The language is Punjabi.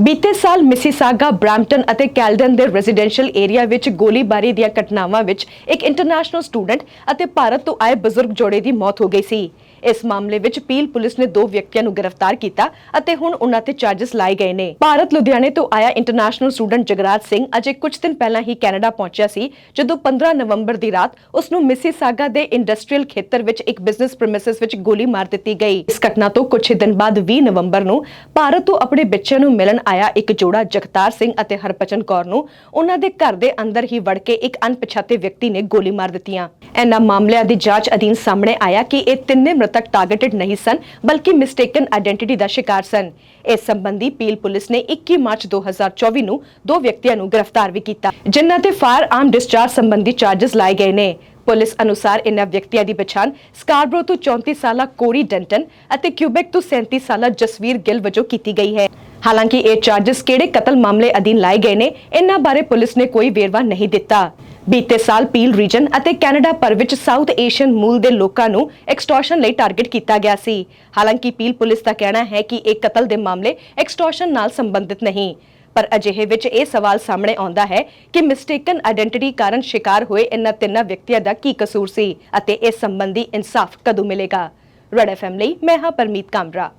ਬੀਤੇ ਸਾਲ ਮਿਸੀਸਾਗਾ, ਬ੍ਰੈਂਪਟਨ ਅਤੇ ਕੈਲਡਨ ਦੇ ਰੈਜ਼ੀਡੈਂਸ਼ੀਅਲ ਏਰੀਆ ਵਿੱਚ ਗੋਲੀਬਾਰੀ ਦੀਆਂ ਘਟਨਾਵਾਂ ਵਿੱਚ ਇੱਕ ਇੰਟਰਨੈਸ਼ਨਲ ਸਟੂਡੈਂਟ ਅਤੇ ਭਾਰਤ ਤੋਂ ਆਏ ਬਜ਼ੁਰਗ ਜੋੜੇ ਦੀ ਮੌਤ ਹੋ ਗਈ ਸੀ। ਇਸ ਮਾਮਲੇ ਵਿੱਚ ਪੀਲ ਪੁਲਿਸ ਨੇ ਦੋ ਵਿਅਕਤੀਆਂ ਨੂੰ ਗ੍ਰਿਫਤਾਰ ਕੀਤਾ ਅਤੇ ਹੁਣ ਉਹਨਾਂ ਤੇ ਚਾਰजेस ਲਾਏ ਗਏ ਨੇ। ਭਾਰਤ ਲੁਧਿਆਣੇ ਤੋਂ ਆਇਆ ਇੰਟਰਨੈਸ਼ਨਲ ਸਟੂਡੈਂਟ ਜਗਰਾਜ ਸਿੰਘ ਅਜੇ ਕੁਝ ਦਿਨ ਪਹਿਲਾਂ ਹੀ ਕੈਨੇਡਾ ਪਹੁੰਚਿਆ ਸੀ, ਜਦੋਂ 15 ਨਵੰਬਰ ਦੀ ਰਾਤ ਉਸ ਨੂੰ ਮਿਸੀਸਾਗਾ ਦੇ ਇੰਡਸਟਰੀਅਲ ਖੇਤਰ ਵਿੱਚ ਇੱਕ ਬਿਜ਼ਨਸ ਪ੍ਰੈਮਿਸਿਸ ਵਿੱਚ ਗੋਲੀ ਮਾਰ ਦਿੱਤੀ ਗਈ। ਇਸ ਘਟਨਾ ਤੋਂ ਕੁਝ ਦਿਨ ਬਾਅਦ 20 ਨਵੰਬਰ ਨੂੰ ਭਾਰਤ ਤੋਂ ਆਪਣੇ ਬੱਚਿਆਂ ਨੂੰ ਮਿਲਣ ਆਇਆ ਇੱਕ ਜੋੜਾ ਜਗਤਾਰ ਸਿੰਘ ਅਤੇ ਹਰਪਚਨ ਕੌਰ ਨੂੰ। ਉਹਨਾਂ ਦੇ ਘਰ ਦੇ ਅੰਦਰ ਹੀ ਵੜ ਕੇ ਇੱਕ ਅਣਪਛਾਤੇ ਵਿਅਕਤੀ ਨੇ ਗੋਲੀ ਮਾਰ ਦਿੱਤੀਆਂ ਇਹਨਾਂ ਮਾਮਲਿਆਂ ਦੀ ਜਾਂਚ ਅਧੀਨ ਸਾਹਮਣੇ ਆਇਆ ਕਿ ਇਹ ਤਿੰਨੇ ਮ੍ਰਿਤਕ ਟਾਰਗੇਟਡ ਨਹੀਂ ਸਨ, ਬਲਕਿ ਮਿਸਟੇਕਨ ਆਇਡੈਂਟੀਟੀ ਦਾ ਸ਼ਿਕਾਰ ਸਨ। ਇਸ ਸੰਬੰਧੀ ਪੀਲ ਪੁਲਿਸ ਨੇ 21 ਮਾਰਚ 2024 ਨੂੰ ਦੋ ਵਿਅਕਤੀਆਂ ਨੂੰ ਗ੍ਰਿਫਤਾਰ ਵੀ ਕੀਤਾ, ਜਿਨ੍ਹਾਂ ਤੇ ਫਾਇਰ ਆਰਮ ਡਿਸਚਾਰਜ ਸੰਬੰਧੀ ਚਾਰजेस ਲਾਏ ਗਏ ਨੇ। ਪੁਲਿਸ ਅਨੁਸਾਰ ਇਨ੍ਹਾਂ ਵਿਅਕਤੀਆਂ ਦੀ ਪਛਾਣ ਸਕਾਰਬਰੋ ਤੋਂ 34 ਸਾਲਾ ਕੋਰੀ ਡੈਂਟਨ ਅਤੇ ਕਿਊਬੈਕ ਤੋਂ 37 ਸਾਲਾ ਜਸਵੀਰ ਗਿੱਲ ਵਜੋਂ ਕੀਤੀ ਗਈ ਹੈ। ਹਾਲਾਂਕਿ ਇਹ ਚਾਰजेस ਕਿਹੜੇ ਕਤਲ ਮਾਮਲੇ ਅਧੀਨ ਲਾਏ ਗਏ ਨੇ, ਇਹਨਾਂ ਬਾਰੇ ਪੁਲਿਸ ਨੇ ਕੋਈ ਵੇਰਵਾ ਨਹੀਂ ਦਿੱਤਾ। ਬੀਤੇ ਸਾਲ ਪੀਲ ਰੀਜਨ ਅਤੇ ਕੈਨੇਡਾ ਭਰ ਵਿੱਚ ਸਾਊਥ ਏਸ਼ੀਅਨ ਮੂਲ ਦੇ ਲੋਕਾਂ ਨੂੰ ਐਕਸਟੋਰਸ਼ਨ ਲਈ ਟਾਰਗੇਟ ਕੀਤਾ ਗਿਆ ਸੀ। ਹਾਲਾਂਕਿ ਪੀਲ ਪੁਲਿਸ ਦਾ ਕਹਿਣਾ ਹੈ ਕਿ ਇਹ ਕਤਲ ਦੇ ਮਾਮਲੇ ਐਕਸਟੋਰਸ਼ਨ ਨਾਲ ਸੰਬੰਧਿਤ ਨਹੀਂ, ਪਰ ਅਜਿਹੇ ਵਿੱਚ ਇਹ ਸਵਾਲ ਸਾਹਮਣੇ ਆਉਂਦਾ ਹੈ ਕਿ ਮਿਸਟੇਕਨ ਆਇਡੈਂਟੀਟੀ ਕਾਰਨ ਸ਼ਿਕਾਰ ਹੋਏ ਇਨ੍ਹਾਂ ਤਿੰਨਾਂ ਵਿਅਕਤੀਆਂ ਦਾ ਕੀ ਕਸੂਰ ਸੀ ਅਤੇ ਇਸ ਸੰਬੰਧੀ ਇਨਸਾਫ ਕਦੋਂ ਮਿਲੇਗਾ। ਰੈਡ ਐਫਐਮ ਲਈ ਮੈਂ ਹਾਂ ਪਰਮੀਤ ਕਾਮਰਾ।